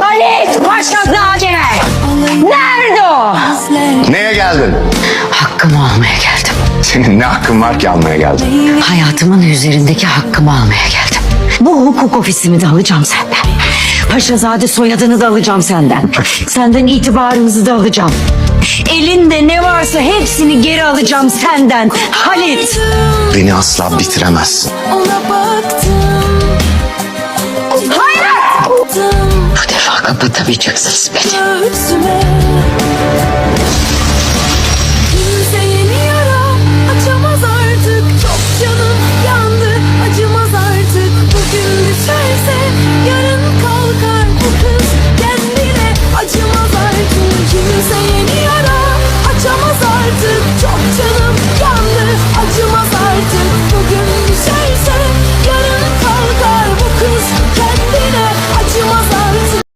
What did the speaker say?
Halit Paşazade! Nerede o? Neye geldin? Hakkımı almaya geldim. Senin ne hakkın var ki almaya geldin? Hayatımın üzerindeki hakkımı almaya geldim. Bu hukuk ofisini de alacağım senden. Paşazade soyadını da alacağım senden. Senden itibarınızı da alacağım. Elinde ne varsa hepsini geri alacağım senden. Halit. Beni asla bitiremezsin. Ona baktım. Hayır. Kapatamayacaksınız beni.